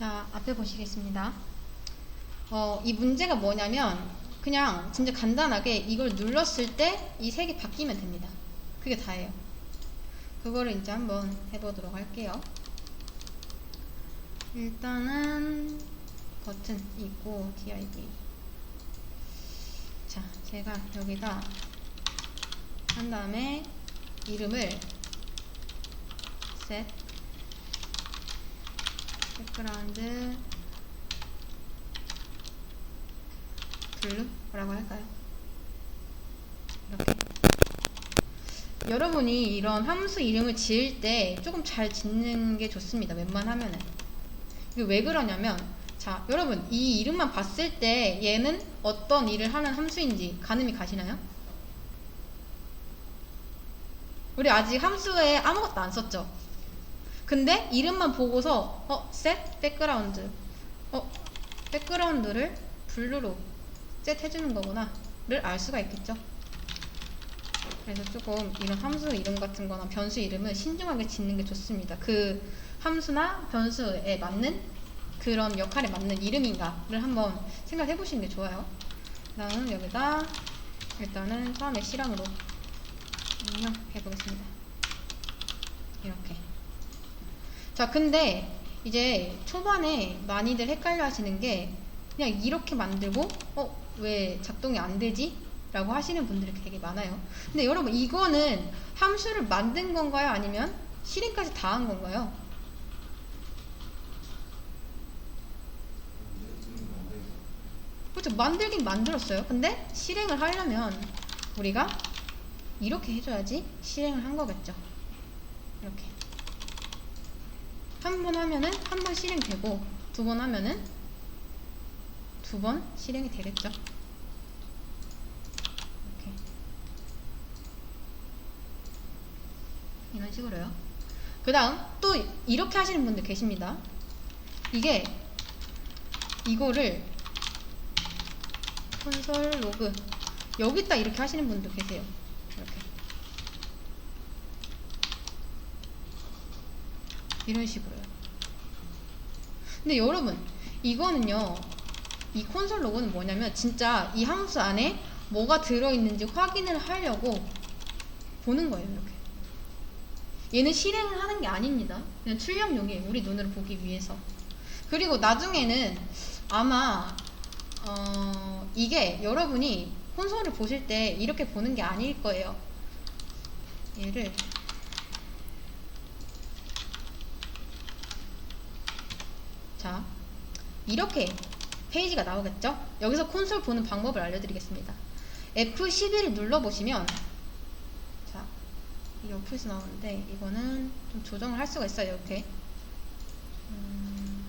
자, 앞에 보시겠습니다. 어, 이 문제가 뭐냐면 그냥 진짜 간단하게 이걸 눌렀을 때 이 색이 바뀌면 됩니다. 그게 다예요. 그거를 이제 한번 해보도록 할게요. 일단은 버튼 있고 div 자 제가 여기다 한 다음에 이름을 set 백그라운드 블루라고 할까요? 이렇게 여러분이 이런 함수 이름을 지을 때 조금 잘 짓는 게 좋습니다. 웬만하면은 이게 왜 그러냐면 자 여러분 이 이름만 봤을 때 얘는 어떤 일을 하는 함수인지 가늠이 가시나요? 우리 아직 함수에 아무것도 안 썼죠? 근데 이름만 보고서 어 set 백그라운드 어 백그라운드를 블루로 셋 해주는 거구나 를 알 수가 있겠죠. 그래서 조금 이런 함수 이름 같은 거나 변수 이름은 신중하게 짓는 게 좋습니다. 그 함수나 변수에 맞는 그런 역할에 맞는 이름인가를 한번 생각해 보시는 게 좋아요. 다음 여기다 일단은 처음에 실험으로 입력해 보겠습니다. 이렇게. 자, 근데 이제 초반에 많이들 헷갈려 하시는 게 그냥 이렇게 만들고 어, 왜 작동이 안 되지? 라고 하시는 분들이 되게 많아요. 근데 여러분 이거는 함수를 만든 건가요? 아니면 실행까지 다 한 건가요? 그렇죠. 만들긴 만들었어요. 근데 실행을 하려면 우리가 이렇게 해줘야지 실행을 한 거겠죠. 이렇게. 한 번 하면은 한 번 실행되고 두 번 하면은 두 번 실행이 되겠죠. 이렇게. 이런 식으로요. 그 다음 또 이렇게 하시는 분들 계십니다. 이게 이거를 콘솔 로그 여기다 이렇게 하시는 분도 계세요. 이렇게 이런 식으로요. 근데 여러분 이거는요 이 콘솔 로그는 뭐냐면 진짜 이 함수 안에 뭐가 들어있는지 확인을 하려고 보는 거예요 이렇게. 얘는 실행을 하는 게 아닙니다. 그냥 출력용이에요 우리 눈으로 보기 위해서. 그리고 나중에는 아마 어, 이게 여러분이 콘솔을 보실 때 이렇게 보는 게 아닐 거예요. 얘를 자 이렇게 페이지가 나오겠죠? 여기서 콘솔 보는 방법을 알려드리겠습니다. F11을 눌러보시면 자, 이 옆에서 나오는데 이거는 좀 조정을 할 수가 있어요. 이렇게 음,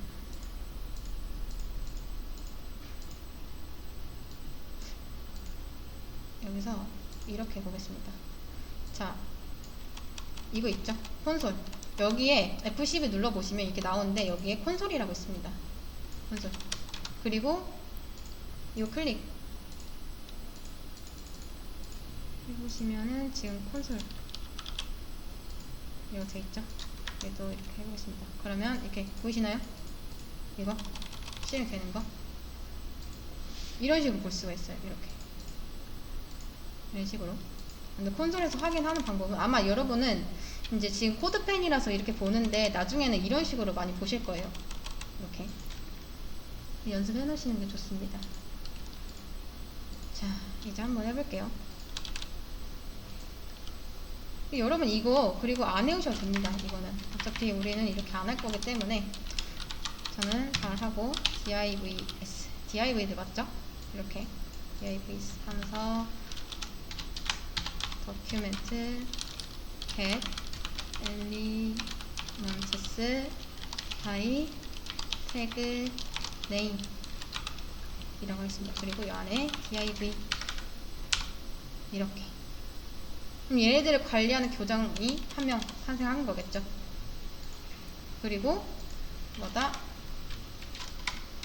여기서 이렇게 해보겠습니다. 자, 이거 있죠? 콘솔 여기에 F11 눌러보시면 이렇게 나오는데 여기에 콘솔이라고 있습니다. 콘솔 그리고 이 클릭 해보시면은 지금 콘솔 이거 돼 있죠? 얘도 이렇게 해보겠습니다. 그러면 이렇게 보이시나요? 이거 실행되는 거 이런 식으로 볼 수가 있어요. 이렇게 이런 식으로. 근데 콘솔에서 확인하는 방법은 아마 여러분은 이제 지금 코드펜이라서 이렇게 보는데 나중에는 이런 식으로 많이 보실 거예요. 이렇게. 연습해 놓으시는 게 좋습니다. 자, 이제 한번 해볼게요. 여러분 이거 그리고 안 해오셔도 됩니다. 이거는 어차피 우리는 이렇게 안 할 거기 때문에 저는 잘 하고 divs div들 맞죠? 이렇게 divs 하면서 document get elements by tag name 이라고 했습니다. 그리고 이 안에 div 이렇게. 그럼 얘네들을 관리하는 교장이 한 명 탄생하는 거겠죠. 그리고 뭐다?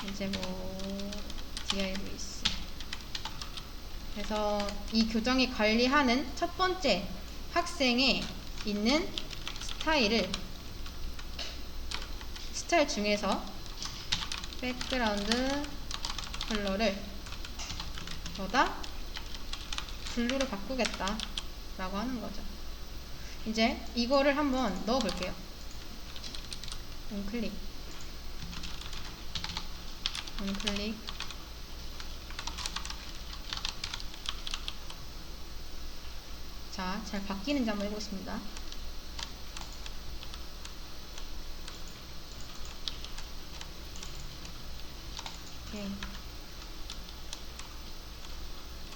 이제 뭐 divs 그래서 이 교정이 관리하는 첫 번째 학생에 있는 스타일을 스타일 중에서 백그라운드 컬러를 뭐다? 블루로 바꾸겠다 라고 하는 거죠 이제 이거를 한번 넣어 볼게요 원클릭 원클릭 자, 잘 바뀌는지 한번 해보겠습니다. 오케이.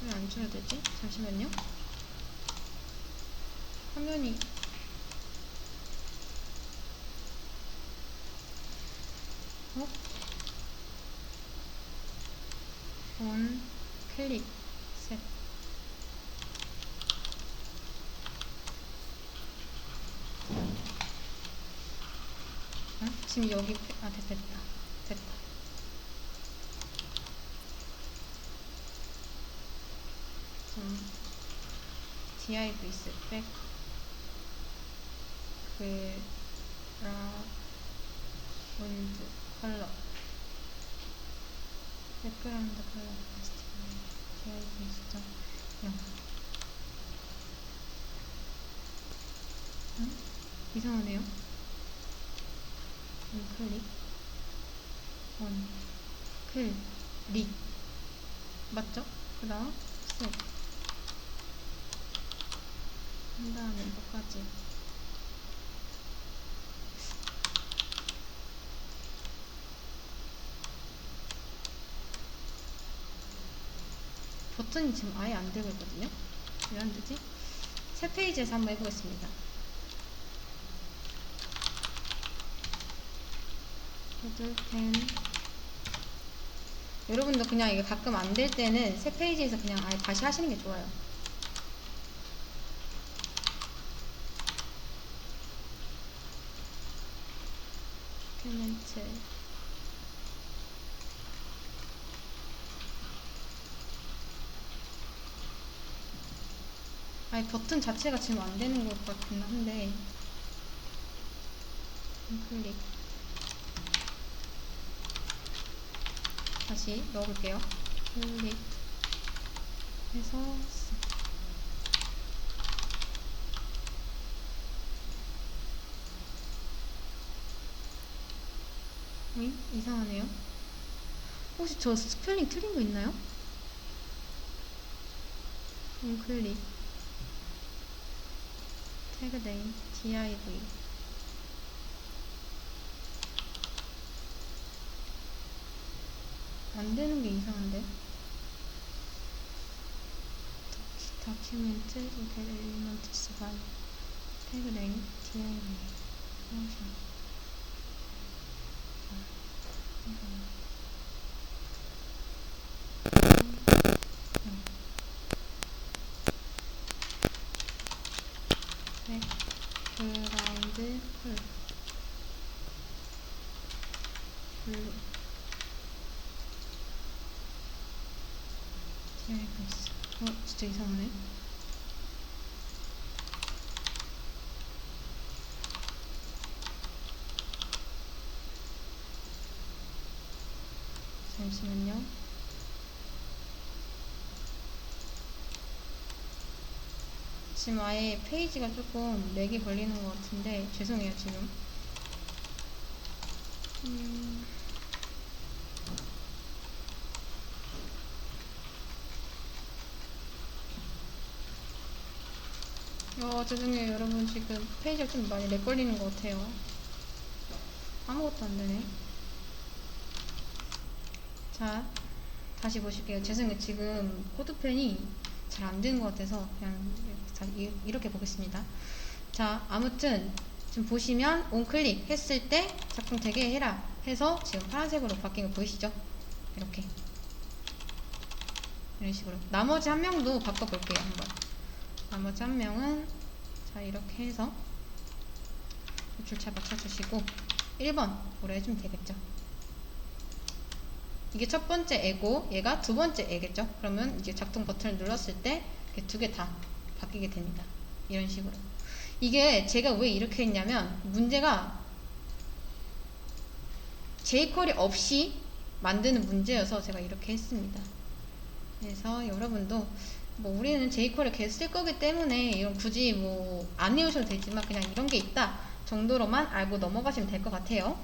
왜안 줄어들지? 잠시만요. 화면이 어? 온 클릭 셋 어? 지금 여기 페- 아 됐다 됐다 좀 div 스펙 그라운드 컬러. 백그라운드 컬러 div 숫자 0 응? 이상하네요. 원 클릭. 원. 클릭. 맞죠? 그 다음 셋. 한 다음에 이거까지 버튼이 지금 아예 안 되고 있거든요 왜 안 되지? 새 페이지에서 한번 해보겠습니다 헤드 펜 여러분도 그냥 이게 가끔 안 될 때는 새 페이지에서 그냥 아예 다시 하시는 게 좋아요. 코멘트 아니 버튼 자체가 지금 안 되는 것 같긴 한데 클릭 다시 넣어볼게요. 클릭 해서 응? 이상하네요. 혹시 저 스펠링 틀린 거 있나요? 응, 클릭 태그네임 div 안 되는 게 이상한데. 다큐멘트 인텔 엘리먼트 스 반 태그네임 div 펑션 백그라운드 컬러 블루 디아이브스 어 진짜 이상하네 잠시만요 지금 아예 페이지가 조금 렉이 걸리는 것 같은데 죄송해요 지금. 음... 어, 죄송해요 여러분. 지금 페이지가 좀 많이 렉 걸리는 것 같아요. 아무것도 안 되네. 자 다시 보실게요. 죄송해요. 지금 코드펜이 잘 안 되는 것 같아서 그냥 이렇게 보겠습니다. 자 아무튼 지금 보시면 온클릭 했을 때 작품 되게 해라 해서 지금 파란색으로 바뀐 거 보이시죠? 이렇게. 이런 식으로. 나머지 한 명도 바꿔볼게요 한번. 나머지 한 명은 자 이렇게 해서 줄잘 맞춰주시고 1번으로 해주면 되겠죠 이게 첫 번째 애고 얘가 두 번째 애겠죠 그러면 이제 작동 버튼을 눌렀을 때 두 개 다 바뀌게 됩니다 이런 식으로 이게 제가 왜 이렇게 했냐면 문제가 jQuery 없이 만드는 문제여서 제가 이렇게 했습니다. 그래서 여러분도 뭐 우리는 jQuery를 계속 쓸 거기 때문에 이런 굳이 뭐 안 외우셔도 되지만 그냥 이런 게 있다 정도로만 알고 넘어가시면 될 것 같아요.